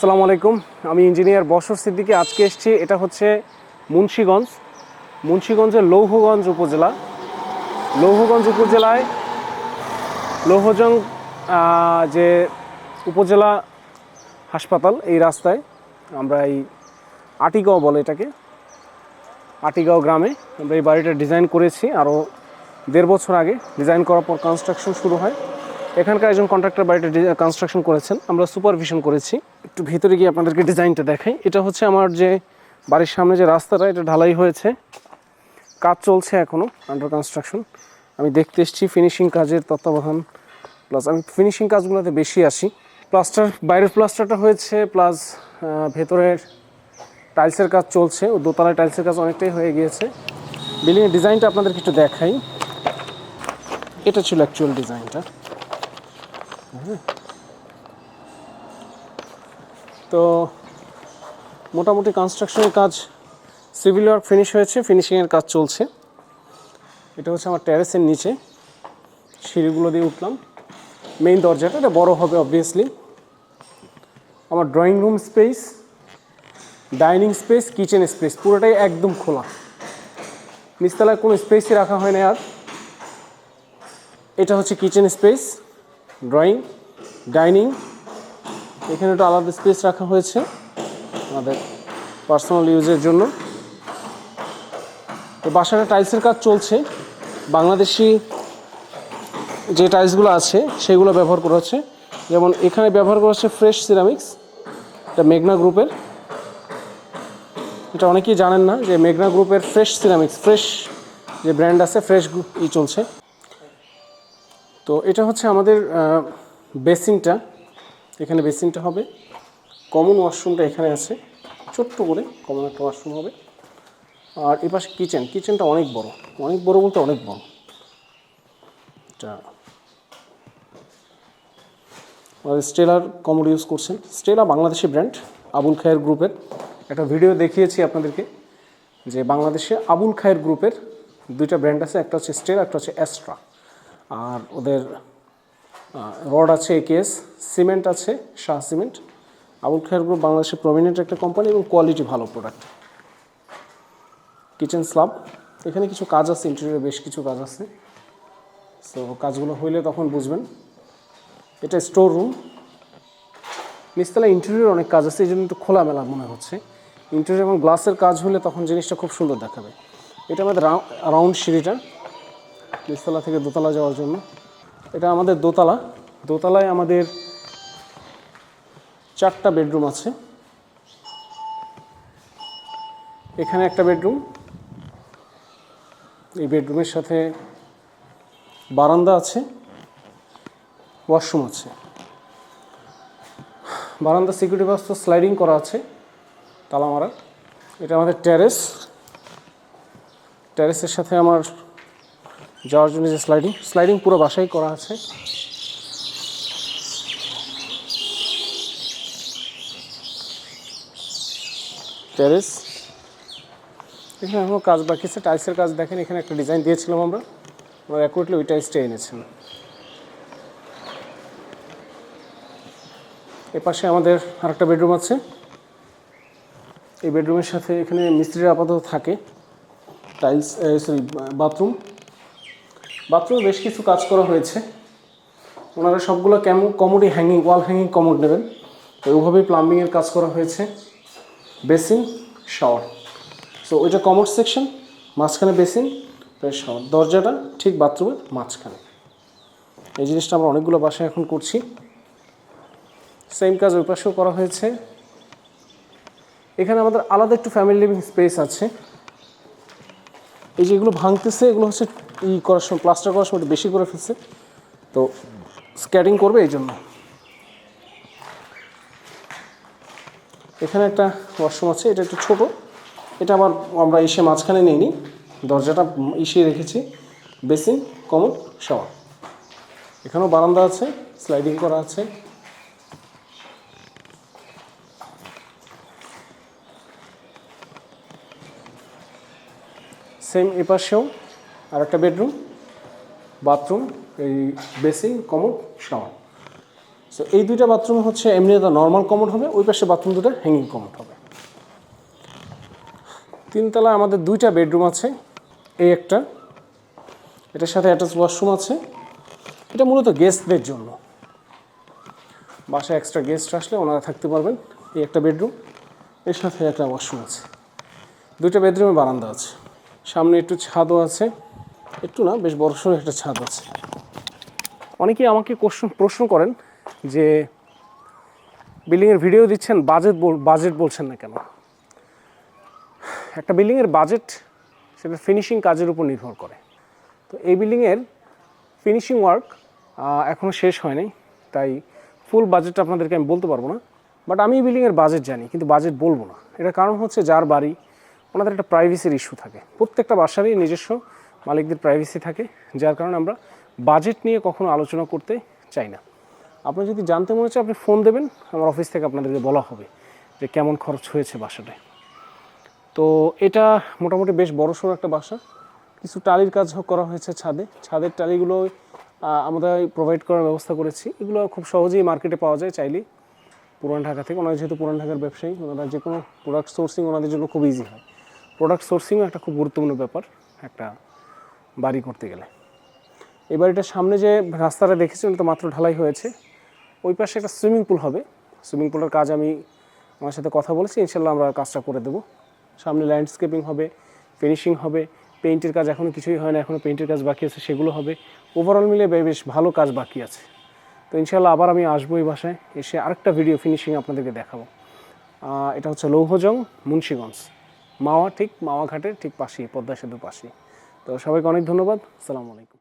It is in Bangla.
আসসালামু আলাইকুম। আমি ইঞ্জিনিয়ার বসর সিদ্দিকি। আজকে এসেছি, এটা হচ্ছে মুন্সীগঞ্জ। মুন্সীগঞ্জের লৌহগঞ্জ উপজেলা। লৌহগঞ্জ উপজেলায় লৌহজং যে উপজেলা হাসপাতাল, এই রাস্তায় আমরা এই আটিগাঁও বলে এটাকে, আটিগাঁও গ্রামে আমরা এই বাড়িটা ডিজাইন করেছি। আরও দেড় বছর আগে ডিজাইন করার পর কনস্ট্রাকশন শুরু হয়। এখানকার একজন কন্ট্রাক্টর বাড়িটা কনস্ট্রাকশন করেছেন। আমরা সুপারভিশন করেছি। একটু ভেতরে গিয়ে আপনাদেরকে ডিজাইনটা দেখাই। এটা হচ্ছে আমার যে বাড়ির সামনে যে রাস্তাটা, এটা ঢালাই হয়েছে। কাজ চলছে এখনও আন্ডার কনস্ট্রাকশন আমি দেখতে এসেছি ফিনিশিং কাজের তত্ত্বাবধান। প্লাস আমি ফিনিশিং কাজগুলোতে বেশি আসি প্লাস্টার বাইরের প্লাস্টারটা হয়েছে প্লাস ভেতরের টাইলসের কাজ চলছে। ও দোতলায় টাইলসের কাজ অনেকটাই হয়ে গিয়েছে। বিল্ডিংয়ের ডিজাইনটা আপনাদেরকে একটু দেখাই। এটা ছিল অ্যাকচুয়াল ডিজাইনটা তো মোটামুটি কনস্ট্রাকশনের কাজ সিভিল ওয়ার্ক ফিনিশ হয়েছে ফিনিশিংয়ের কাজ চলছে। এটা হচ্ছে আমার ট্যারেসের নিচে। সিঁড়িগুলো দিয়ে উঠলাম। মেইন দরজাটা, এটা বড় হবে অবভিয়াসলি আমার drawing room space dining space kitchen space পুরোটাই একদম খোলা। নিচতলায় কোনো স্পেসই রাখা হয় না আর। এটা হচ্ছে কিচেন স্পেস ড্রয়িং ডাইনিং এখানে একটা আলাদা স্পেস রাখা হয়েছে আমাদের পার্সোনাল ইউজের জন্য। তো বাসাটা টাইলসের কাজ চলছে। বাংলাদেশি যে টাইলসগুলো আছে, সেগুলো ব্যবহার করা হচ্ছে। যেমন এখানে ব্যবহার করা হচ্ছে ফ্রেশ সিরামিক্স এটা মেঘনা গ্রুপের এটা অনেকেই জানেন না যে মেঘনা গ্রুপের ফ্রেশ সিরামিক্স ফ্রেশ যে ব্র্যান্ড আছে ফ্রেশ ই চলছে। তো এটা হচ্ছে আমাদের বেসিনটা এখানে বেসিনটা হবে। কমন ওয়াশরুমটা এখানে আছে। ছোট্ট করে কমন একটা ওয়াশরুম হবে। আর এ পাশে কিচেন কিচেনটা অনেক বড়। অনেক বড় বলতে অনেক বড়। এটা স্টেলার কমোড ইউজ করছেন। স্টেলা বাংলাদেশি ব্র্যান্ড আবুল খায়ের গ্রুপের একটা ভিডিও দেখিয়েছি আপনাদেরকে যে বাংলাদেশে আবুল খায়ের গ্রুপের দুইটা ব্র্যান্ড আছে। একটা হচ্ছে স্টেলা একটা হচ্ছে অ্যাস্ট্রা আর ওদের রড আছে একেএস, সিমেন্ট আছে শাহ সিমেন্ট। আবুল খায়ের গ্রুপ বাংলাদেশের প্রমিনেন্ট একটা কোম্পানি এবং কোয়ালিটি ভালো প্রোডাক্ট কিচেন স্ল্যাব এখানে কিছু কাজ আছে ইন্টেরিয়রে বেশ কিছু কাজ আছে। সো কাজগুলো হইলে তখন বুঝবেন। এটা স্টোর রুম নিচতলা ইন্টেরিয়র অনেক কাজ আছে এই জন্য একটু খোলামেলা মনে হচ্ছে। ইন্টেরিয়র এবং গ্লাসের কাজ হলে তখন জিনিসটা খুব সুন্দর দেখাবে। এটা আমাদের রাউন্ড সিঁড়িটা। নিচতলা থেকে দোতলা যাওয়ার জন্য। এটা আমাদের দোতলা। দোতলায় আমাদের চারটা বেডরুম আছে। এখানে একটা বেডরুম। এই বেডরুমের সাথে বারান্দা আছে, ওয়াশরুম আছে। বারান্দা সিকিউরিটি ব্যবস্থা স্লাইডিং করা আছে, তালা মারা এটা আমাদের ট্যারেস ট্যারেসের সাথে আমার যাওয়ার জন্য যে স্লাইডিং স্লাইডিং পুরো বাসায় করা আছে। ট্যারেস এখানে এখনও কাজ বাকি আছে টাইলসের কাজ দেখেন, এখানে একটা ডিজাইন দিয়েছিলাম আমরা। আমরা অ্যাকুরেটলি ওই টাইলসটা এনেছেন এ পাশে আমাদের আরেকটা বেডরুম আছে। এই বেডরুমের সাথে এখানে মিস্ত্রিরা আপাতত থাকে। টাইলস সরি বাথরুম বাথরুমে বেশ কিছু কাজ করা হয়েছে। ওনারা সবগুলো কেমন কমোডি হ্যাঙ্গিং ওয়াল হ্যাঙ্গিং কমোড নেবেন। তো ওইভাবেই প্লাম্বিংয়ের কাজ করা হয়েছে। বেসিন শাওয়ার সো ওইটা কমোড সেকশন মাঝখানে বেসিন শাওয়ার দরজাটা ঠিক বাথরুমের মাঝখানে। এই জিনিসটা আমরা অনেকগুলো বাসায় এখন করছি। সেম কাজ ওই পাশেও করা হয়েছে। এখানে আমাদের আলাদা একটু ফ্যামিলি লিভিং স্পেস আছে। এই যে এগুলো ভাঙতেছে, এগুলো হচ্ছে ই করার সময় প্লাস্টার করার সময় একটু বেশি করে ফেলছে। তো স্ক্যাটিং করবে এই জন্য। এখানে একটা ওয়াশরুম আছে, এটা একটু ছোট। এটা আবার আমরা এসে মাঝখানে নিইনি দরজাটা ইসে রেখেছি। Basin common shower. এখানেও বারান্দা আছে স্লাইডিং করা আছে। সেম এপাশেও আর একটা বেডরুম, বাথরুম, এই বেসিন, কমোড, শাওয়ার। সো এই দুইটা বাথরুম হচ্ছে এমনি নর্মাল কমোড হবে, ওই পাশে বাথরুম দুটো হ্যাঙ্গিং কমোড হবে। তিনতলায় আমাদের দুইটা বেডরুম আছে, এই একটা। এটার সাথে অ্যাটাচ ওয়াশরুম আছে। এটা মূলত গেস্টদের জন্য। বাসায় এক্সট্রা গেস্ট আসলে ওনারা থাকতে পারবেন, এই একটা বেডরুম। এর সাথে একটা ওয়াশরুম আছে। দুইটা বেডরুমে বারান্দা আছে। সামনে একটু ছাদও আছে। একটু না, বেশ বড়সড় একটা ছাদ আছে। অনেকেই আমাকে কোশ্চেন প্রশ্ন করেন যে বিল্ডিংয়ের ভিডিও দিচ্ছেন বাজেট বাজেট বলছেন না কেন? একটা বিল্ডিংয়ের বাজেট সেটা ফিনিশিং কাজের উপর নির্ভর করে। তো এই বিল্ডিংয়ের ফিনিশিং ওয়ার্ক এখনও শেষ হয়নি, তাই ফুল বাজেটটা আপনাদেরকে আমি বলতে পারব না। বাট আমি এই বিল্ডিংয়ের বাজেট জানি, কিন্তু বাজেট বলব না। এটার কারণ হচ্ছে যার বাড়ি, ওনাদের একটা প্রাইভেসির ইস্যু থাকে। প্রত্যেকটা বাসারই নিজস্ব মালিকদের প্রাইভেসি থাকে, যার কারণে আমরা বাজেট নিয়ে কখনো আলোচনা করতে চাই না। আপনি যদি জানতে মনে হচ্ছে আপনি ফোন দেবেন, আমার অফিস থেকে আপনাদেরকে বলা হবে যে কেমন খরচ হয়েছে বাসাটায়। তো এটা মোটামুটি বেশ বড়সড় একটা বাসা। কিছু টালির কাজ করা হয়েছে ছাদে। ছাদের টালিগুলো আমরা প্রোভাইড করার ব্যবস্থা করেছি। এগুলো খুব সহজেই মার্কেটে পাওয়া যায় চাইলেই। পুরান ঢাকা থেকে, ওনারা যেহেতু পুরান ঢাকার ব্যবসায়ী, ওনারা যে কোনো প্রোডাক্ট সোর্সিং ওনাদের জন্য খুব ইজি হয়। প্রোডাক্ট সোর্সিংও একটা খুব গুরুত্বপূর্ণ ব্যাপার, একটা বাড়ি করতে গেলে। এই বাড়িটার সামনে যে রাস্তাটা দেখেছি ওটা তো মাত্র ঢালাই হয়েছে। ওই পাশে একটা সুইমিং পুল হবে। সুইমিং পুলের কাজ আমি আমার সাথে কথা বলেছি ইনশাল্লাহ আমরা কাজটা করে দেবো। সামনে ল্যান্ডস্কেপিং হবে ফিনিশিং হবে পেইন্টের কাজ এখনও কিছুই হয় না এখনও পেইন্টের কাজ বাকি আছে, সেগুলো হবে। ওভারঅল মিলে বেশ ভালো কাজ বাকি আছে। তো ইনশাল্লাহ আবার আমি আসব এই বাসায়, এসে আরেকটা ভিডিও ফিনিশিং আপনাদেরকে দেখাবো। এটা হচ্ছে লৌহজং, মুন্সীগঞ্জ। মাওয়া ঠিক মাওয়া ঘাটের ঠিক পাশেই, পদ্মা সেতুর পাশেই। তো সবাইকে অনেক ধন্যবাদ। আসসালামু আলাইকুম।